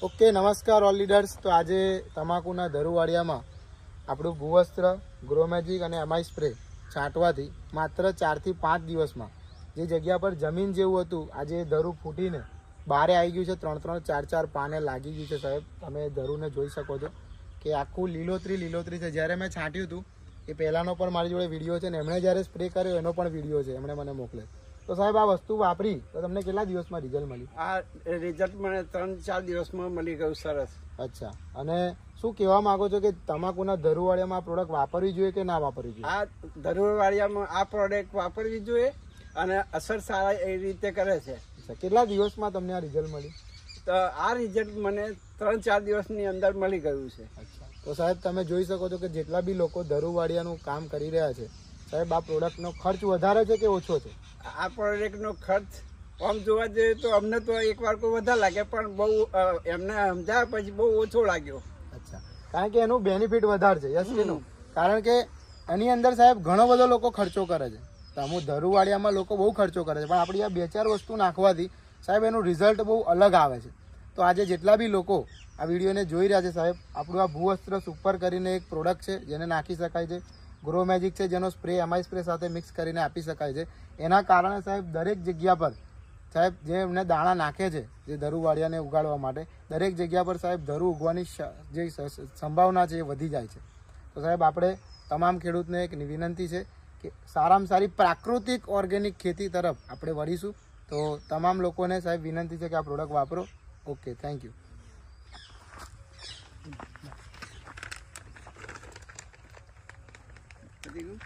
Okay, નમસ્કાર all leaders તો આજે તમાકુના ધરુવાડિયામાં આપણું ભૂવસ્ત્ર ગ્રોમેજિક અને એમઆઈ સ્પ્રે છાંટવાથી માત્ર ચારથી પાંચ દિવસમાં જે જગ્યા પર જમીન જેવું હતું, આજે ધરું ફૂટીને બારે આવી ગયું છે. ત્રણ ત્રણ ચાર ચાર પાને લાગી ગયું છે સાહેબ. તમે ધરુને જોઈ શકો છો કે આખું લીલોતરી લીલોતરી છે. જ્યારે મેં છાંટ્યું હતું, એ પહેલાંનો પણ મારી જોડે વીડિયો છે ને, એમણે જ્યારે સ્પ્રે કર્યો, એનો પણ વીડિયો છે. એમણે મને મોકલે. તો સાહેબ આ વસ્તુ વાપરી તો તમને કેટલા દિવસમાં રિઝલ્ટ મળ્યું આ રિઝલ્ટ મને ત્રણ ચાર દિવસમાં મળી ગયું સરસ. અચ્છા. અને શું કહેવા માંગો છો કે તમાકુના ધરુવાળિયામાં આ પ્રોડક્ટ વાપરવી જોઈએ કે ના વાપરવી જોઈએ? આ ધરુવાળિયામાં આ પ્રોડક્ટ વાપરવી જોઈએ અને અસર સારા એ રીતે કરે છે. કેટલા દિવસમાં તમને આ રિઝલ્ટ મળ્યું તો આ રિઝલ્ટ મને ત્રણ ચાર દિવસની અંદર મળી ગયું છે. તો સાહેબ તમે જોઈ શકો છો કે જેટલા બી લોકો ધરુવાળિયાનું કામ કરી રહ્યા છે સાહેબ આ પ્રોડક્ટનો ખર્ચ વધારે છે કે ઓછો છે? આ પ્રોડક્ટનો ખર્ચ આમ જોવા જઈએ તો અમને તો એક વાર કોઈ વધારે લાગે પણ બહુ એમને સમજાવ્યા પછી બહુ ઓછો લાગ્યો. અચ્છા. કારણ કે એનું બેનિફિટ વધારે છે યસ કે કારણ કે એની અંદર સાહેબ ઘણો બધો લોકો ખર્ચો કરે છે. તો અમુક ધરુવાડિયામાં લોકો બહુ ખર્ચો કરે છે પણ આપણી આ બે ચાર વસ્તુ નાખવાથી સાહેબ એનું રિઝલ્ટ બહુ અલગ આવે છે. તો આજે જેટલા બી લોકો આ વિડીયોને જોઈ રહ્યા છે સાહેબ આપણું આ ભૂવસ્ત્ર સુપર કરીને એક પ્રોડક્ટ છે જેને નાખી શકાય છે. ગ્રો મેજિક છે, જેનો સ્પ્રે એમઆઈ સ્પ્રે સાથે મિક્સ કરીને આપી શકાય છે. એના કારણે સાહેબ, દરેક જગ્યા પર સાહેબ, જે એમને દાણા નાખે છે, જે ધરુવાડિયાને ઉગાડવા માટે, દરેક જગ્યા પર સાહેબ, ધરુ ઉગવાની જે સંભાવના છે એ વધી જાય છે. તો સાહેબ, આપણે તમામ ખેડૂતને એક વિનંતી છે કે સારામાં સારી પ્રાકૃતિક ઓર્ગેનિક ખેતી તરફ આપણે વળીશું. તો તમામ લોકોને સાહેબ વિનંતી છે કે આ પ્રોડક્ટ વાપરો. Okay thank you 어 디?